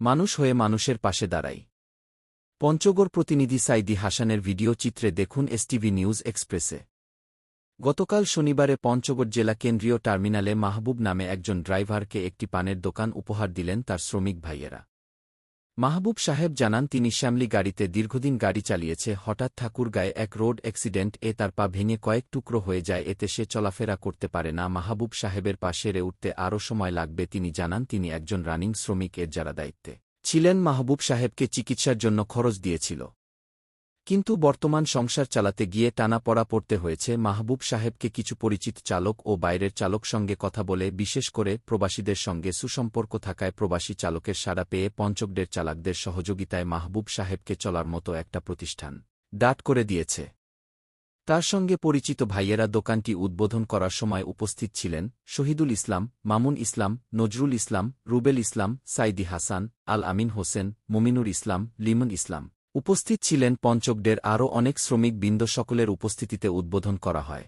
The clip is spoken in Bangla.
মানুষ হয়ে মানুষের পাশে দাঁড়াই। পঞ্চগড় প্রতিনিধি সাইদি হাসানের ভিডিও চিত্রে দেখুন এসটিভি নিউজ এক্সপ্রেসে গতকাল শনিবারে পঞ্চগড় জেলা কেন্দ্রীয় টার্মিনালে মাহবুব নামে একজন ড্রাইভারকে একটি পানের দোকান উপহার দিলেন তার শ্রমিক ভাইয়েরা। মাহবুব সাহেব জানান, তিনি শ্যামলি গাড়িতে দীর্ঘদিন গাড়ি চালিয়েছে, হঠাৎ ঠাকুরগাঁয়ে এক রোড অ্যাক্সিডেন্ট, এ তার পা ভেঙে কয়েক টুকরো হয়ে যায়, এতে সে চলাফেরা করতে পারে না। মাহবুব সাহেবের পা সেরে উঠতে আরও সময় লাগবে, তিনি জানান, তিনি একজন রানিং শ্রমিক, এর যারা দায়িত্বে ছিলেন, মাহবুব সাহেবকে চিকিৎসার জন্য খরচ দিয়েছিল। কিন্তু বর্তমান সংসার চালাতে গিয়ে টানা পড়া পড়তে হয়েছে মাহবুব সাহেবকে কিছু পরিচিত চালক ও বাইরের চালক সঙ্গে কথা বলে, বিশেষ করে প্রবাসীদের সঙ্গে সুসম্পর্ক থাকায় প্রবাসী চালকের সাড়া পেয়ে পঞ্চকডের চালকদের সহযোগিতায় মাহবুব সাহেবকে চলার মতো একটা প্রতিষ্ঠান ডাট করে দিয়েছে। তার সঙ্গে পরিচিত ভাইয়েরা দোকানটি উদ্বোধন করার সময় উপস্থিত ছিলেন শহীদুল ইসলাম, মামুন ইসলাম, নজরুল ইসলাম, রুবেল ইসলাম, সাইদি হাসান, আল আমিন হোসেন, মুমিনুর ইসলাম, লিমন ইসলাম। উপস্থিত ছিলেন পঞ্চকদের আরও অনেক শ্রমিক বৃন্দ সকলের উপস্থিতিতে উদ্বোধন করা হয়।